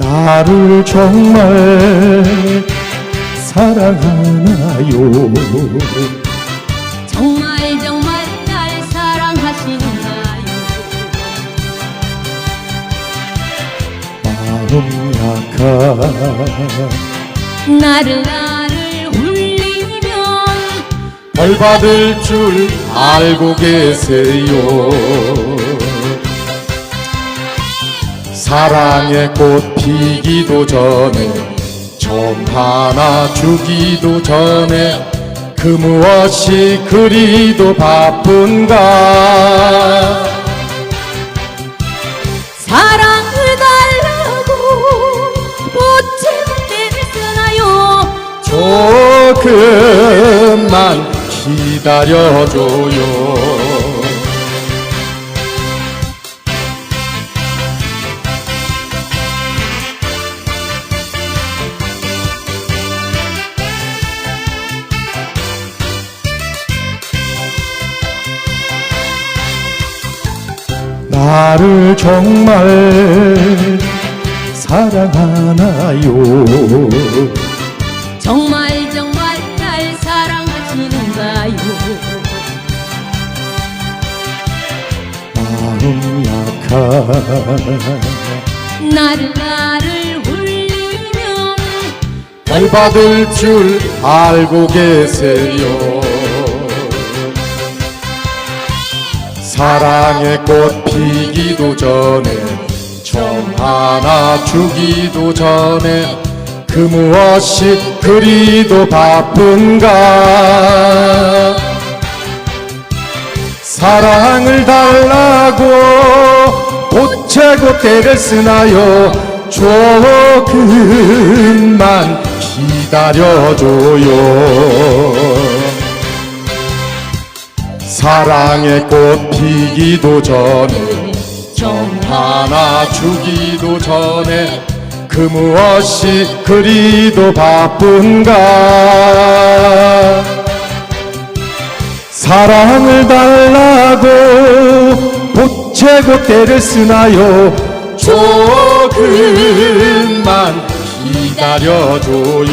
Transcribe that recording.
나를 정말 사랑하나요? 정말 정말 날 사랑하시는가요? 마음 약한 나를 나를 울리면 벌 받을 줄 알고 계세요 사랑의 꽃 피기도 전에 정 하나 주기도 전에 그 무엇이 그리도 바쁜가? 사랑을 달라고 못채고 때를 쓰나요? 조금만 기다려줘요 나를 정말 사랑하나요? 정말 정말 날 사랑하시는가요? 마음 약한 나를 나를 울리면 벌 받을 줄 알고 계세요 사랑의 꽃 피기도 전에 정 하나 주기도 전에 그 무엇이 그리도 바쁜가? 사랑을 달라고 보채고 때를 쓰나요? 조금만 기다려줘요 사랑의 꽃 피기도 전에 정 하나 주기도 전에 그 무엇이 그리도 바쁜가? 사랑을 달라고 보채고 때를 쓰나요? 조금만 기다려줘요